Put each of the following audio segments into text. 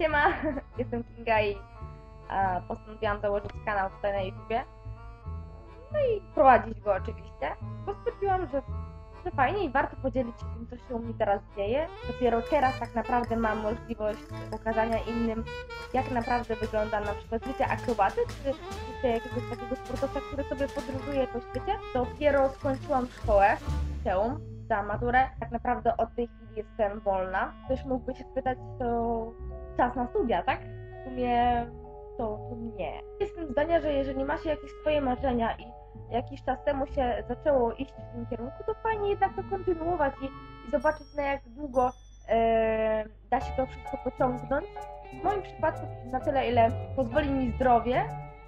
Siema, jestem Kinga i postanowiłam założyć kanał tutaj na YouTubie. No i prowadzić go oczywiście, bo stwierdziłam, że, że fajnie i warto podzielić się tym, co się u mnie teraz dzieje. Dopiero teraz tak naprawdę mam możliwość pokazania innym, jak naprawdę wygląda na przykład życie akrobaty, czy życie jakiegoś takiego sportowca, który sobie podróżuje po świecie. Dopiero skończyłam szkołę, liceum, za maturę. Tak naprawdę od tej chwili jestem wolna. Ktoś mógłby się spytać, to czas na studia, tak? W sumie to, nie. Jestem zdania, że jeżeli ma się jakieś swoje marzenia i jakiś czas temu się zaczęło iść w tym kierunku, to fajnie jednak to kontynuować i, i zobaczyć na jak długo e, da się to wszystko pociągnąć. W moim przypadku na tyle, ile pozwoli mi zdrowie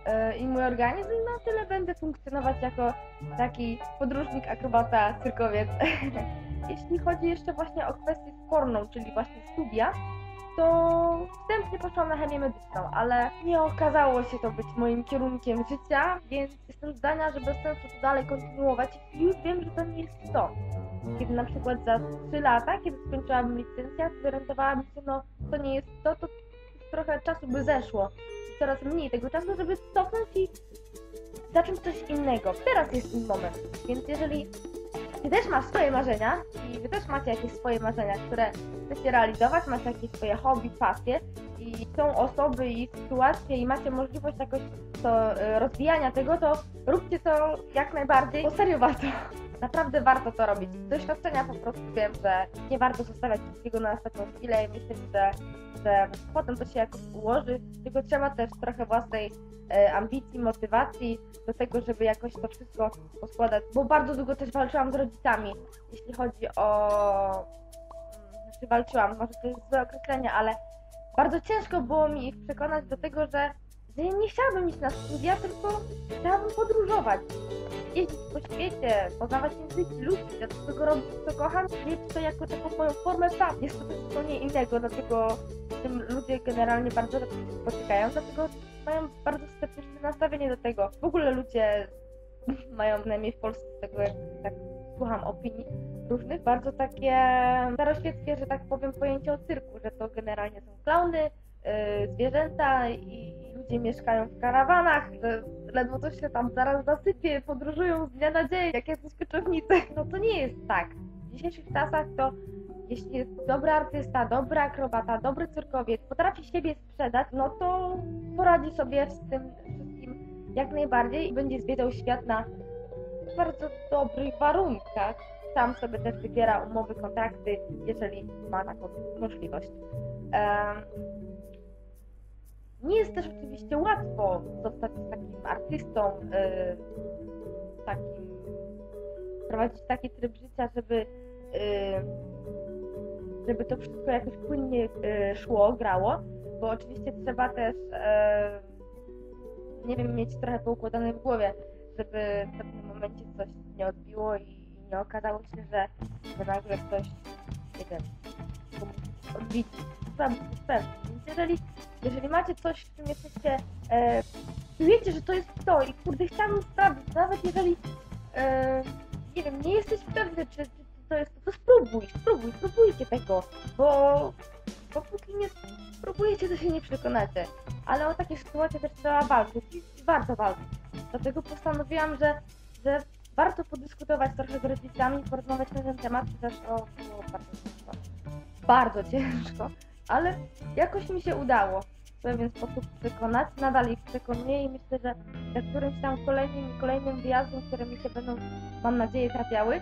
e, i mój organizm, na tyle będę funkcjonować jako taki podróżnik, akrobata, cyrkowiec. Jeśli chodzi jeszcze właśnie o kwestię sporną, czyli właśnie studia, to wstępnie poszłam na chemię medyczną, ale nie okazało się to być moim kierunkiem życia, więc jestem zdania, że bez sensu to dalej kontynuować już wiem, że to nie jest to. Kiedy na przykład za 3 lata, kiedy skończyłabym licencjat, zorientowałabym się, no to nie jest to, to trochę czasu by zeszło. Coraz mniej tego czasu, żeby cofnąć i zacząć coś innego. Teraz jest ten moment, więc jeżeli ty też masz swoje marzenia i wy też macie jakieś swoje marzenia, które chcecie realizować, macie jakieś swoje hobby, pasje i są osoby i sytuacje i macie możliwość jakoś to e, rozwijania tego, to róbcie to jak najbardziej, bo. Naprawdę warto to robić. Z doświadczenia po prostu wiem, że nie warto zostawiać wszystkiego na ostatnią chwilę i myśleć, że, że potem to się jakoś ułoży, tylko trzeba też trochę własnej e, ambicji, motywacji do tego, żeby jakoś to wszystko poskładać, bo bardzo długo też walczyłam z rodzicami, jeśli chodzi o... Znaczy walczyłam, może to jest złe określenie, ale bardzo ciężko było mi ich przekonać do tego, że, nie chciałabym iść na studia, tylko chciałabym podróżować. Jeździć po świecie, poznawać języki ludzi, ja tego robić co kocham, mieć to jako taką moją formę pracy. Jest to coś zupełnie innego, dlatego tym ludzie generalnie bardzo spotykają, dlatego mają bardzo sceptyczne nastawienie do tego. W ogóle ludzie mają, przynajmniej w Polsce, tego jak tak słucham opinii różnych, bardzo takie staroświeckie, że tak powiem, pojęcie o cyrku, że to generalnie są klauny, yy, zwierzęta i ludzie mieszkają w karawanach, że ledwo coś się tam zaraz zasypie, podróżują z dnia na dzień, jak jacyś koczownicy. No to nie jest tak. W dzisiejszych czasach to jeśli jest dobry artysta, dobry akrobata, dobry cyrkowiec, potrafi siebie sprzedać, no to poradzi sobie z tym wszystkim jak najbardziej i będzie zwiedzał świat na bardzo dobrych warunkach. Sam sobie też wybiera umowy, kontrakty, jeżeli ma taką możliwość. Em, nie jest też oczywiście łatwo zostać takim artystą, y, takim, prowadzić taki tryb życia, żeby, y, żeby to wszystko jakoś płynnie y, szło, grało, bo oczywiście trzeba też, nie wiem, mieć trochę poukładane w głowie, żeby w pewnym momencie coś nie odbiło i nie okazało się, że, że nagle ktoś, nie wiem, odbić. Też pewnym. Więc jeżeli, jeżeli macie coś, w czym jesteście, e, czujecie, że to jest to i kurde, chciałabym sprawdzić, nawet jeżeli, e, nie wiem, nie jesteś pewny, czy, czy to jest to, spróbuj, spróbuj, spróbujcie tego, bo, bo póki nie spróbujecie, to się nie przekonacie. Ale o takie sytuacje też trzeba walczyć i warto walczyć. Dlatego postanowiłam, że, że warto podyskutować trochę z rodzicami, porozmawiać na ten temat, chociaż było bardzo ciężko. Bardzo ciężko, ale jakoś mi się udało pewien sposób przekonać. Nadal ich przekonuję i myślę, że za którymś tam kolejnym kolejnym wyjazdem, które mi się będą, mam nadzieję, trafiały,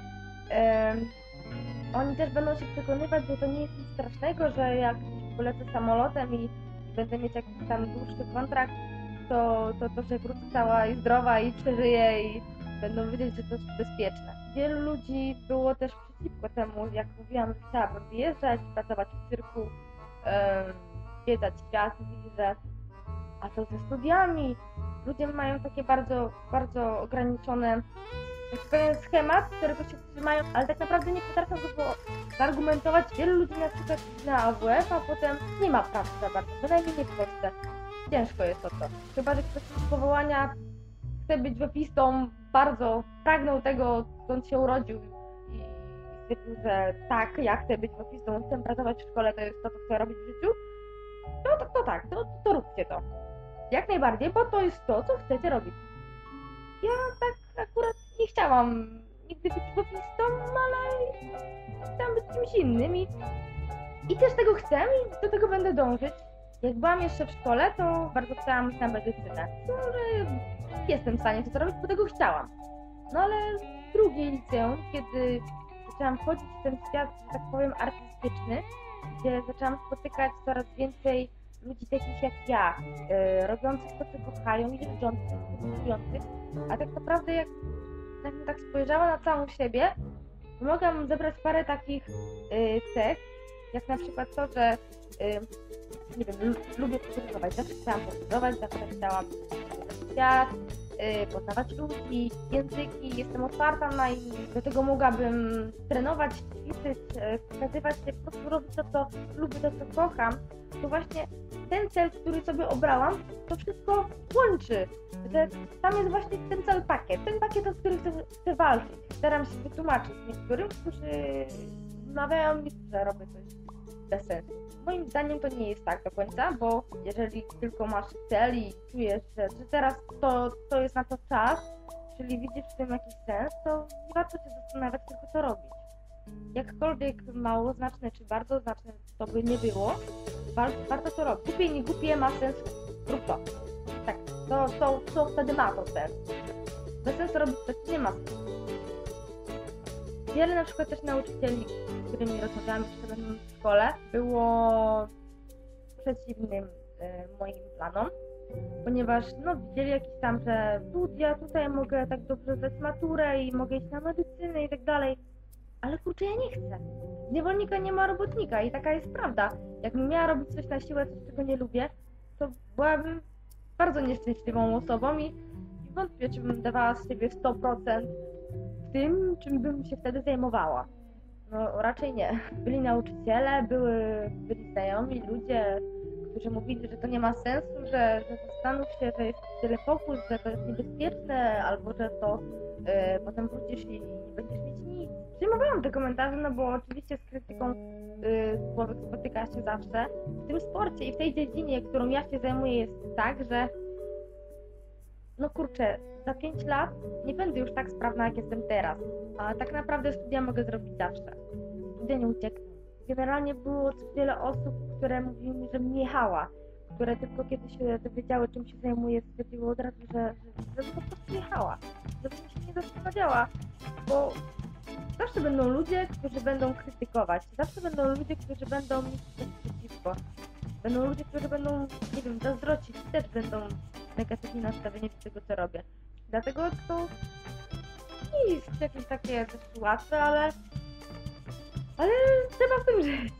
oni też będą się przekonywać, że to nie jest nic strasznego, że jak polecę samolotem i będę mieć jakiś tam dłuższy kontrakt, to, to, to że wrócę cała i zdrowa i przeżyję i będą wiedzieć, że to jest bezpieczne. Wielu ludzi było też przeciwko temu, jak mówiłam, że chciałabym wyjeżdżać, pracować w cyrku, zwiedzać świat, mówili, że a co ze studiami? Ludzie mają takie bardzo, bardzo ograniczone tak powiem, schemat, którego się trzymają, ale tak naprawdę nie potrafią go zaargumentować. Wielu ludzi na przykład na AWF, a potem nie ma pracy za bardzo, bynajmniej nie w Polsce. Ciężko jest o to. Chyba, że ktoś z powołania chce być wepistą, bardzo pragnął tego, skąd się urodził i stwierdził, że tak, ja chcę być wepistą, chcę pracować w szkole, to jest to, co chcę robić w życiu, to, to, to tak, to, to róbcie to. Jak najbardziej, bo to jest to, co chcecie robić. Ja tak akurat nie chciałam nigdy być wokistą, ale chciałam być kimś innym i, i też tego chcę i do tego będę dążyć. Jak byłam jeszcze w szkole, to bardzo chciałam na medycynę. Może jestem w stanie to zrobić, bo tego chciałam. No ale w drugiej liceum, kiedy zaczęłam wchodzić w ten świat, tak powiem, artystyczny, gdzie zaczęłam spotykać coraz więcej ludzi takich jak ja, yy, robiących to, co kochają i życzących, produkujących, a tak naprawdę jak, jakbym tak spojrzała na całą siebie, mogłam zebrać parę takich yy, cech, jak na przykład to, że yy, nie wiem, lu- lubię podróżować, zawsze chciałam podróżować, zawsze chciałam poznać świat, yy, poznawać ludzi, języki, jestem otwarta na innych, do tego mogłabym trenować, ćwiczyć, yy, pokazywać się, po prostu robić to, co lubię, to, co kocham, to właśnie ten cel, który sobie obrałam, to wszystko łączy, że tam jest właśnie ten cały pakiet, ten pakiet, o który chcę, chcę walczyć. Staram się wytłumaczyć niektórym, którzy mawiają mi, że robię coś sensu. Moim zdaniem to nie jest tak do końca, bo jeżeli tylko masz cel i czujesz, że, że teraz to, to jest na to czas, czyli widzisz w tym jakiś sens, to warto się zastanawiać, tylko to robić. Jakkolwiek mało znaczne czy bardzo znaczne to by nie było, war, warto to robić. Głupie, nie głupie, ma sens, rób to. Tak, to, to, to wtedy ma to sens. Bez sensu robić coś, co nie ma sensu. Wiele na przykład też nauczycieli, z którymi rozmawiałam jeszcze w szkole, było przeciwnym e, moim planom, ponieważ no, widzieli jakieś tam, że studia, tutaj mogę tak dobrze zdać maturę i mogę iść na medycynę i tak dalej. Ale kurczę, ja nie chcę. Z niewolnika nie ma robotnika i taka jest prawda. Jakbym miała robić coś na siłę, coś czego nie lubię, to byłabym bardzo nieszczęśliwą osobą i, i wątpię, czy bym dawała z siebie 100% w tym, czym bym się wtedy zajmowała. No raczej nie. Byli nauczyciele, były, byli znajomi ludzie, którzy mówili, że to nie ma sensu, że, że zastanów się, że jest tyle fokus, że to jest niebezpieczne, albo że to e, potem wrócisz i nie będziesz mieć nic. Przyjmowałam te komentarze, no bo oczywiście z krytyką y, człowiek spotyka się zawsze. W tym sporcie i w tej dziedzinie, którą ja się zajmuję, jest tak, że no kurczę, za 5 lat nie będę już tak sprawna, jak jestem teraz. A tak naprawdę studia mogę zrobić zawsze. Studia nie uciekną. Generalnie było wiele osób, które mówiły mi, że mnie jechała, które tylko kiedy się dowiedziały, czym się zajmuję, stwierdziły od razu, że, że, że po prostu jechała, żebym się nie zastanawiała, bo zawsze będą ludzie, którzy będą krytykować, zawsze będą ludzie, którzy będą mieć coś przeciwko, będą ludzie, którzy będą, nie wiem, zazdrocić, też będą negatywnie nastawieni do tego, co robię. Dlatego to nie jest jakieś takie też łatwe, ale ale trzeba w tym żyć.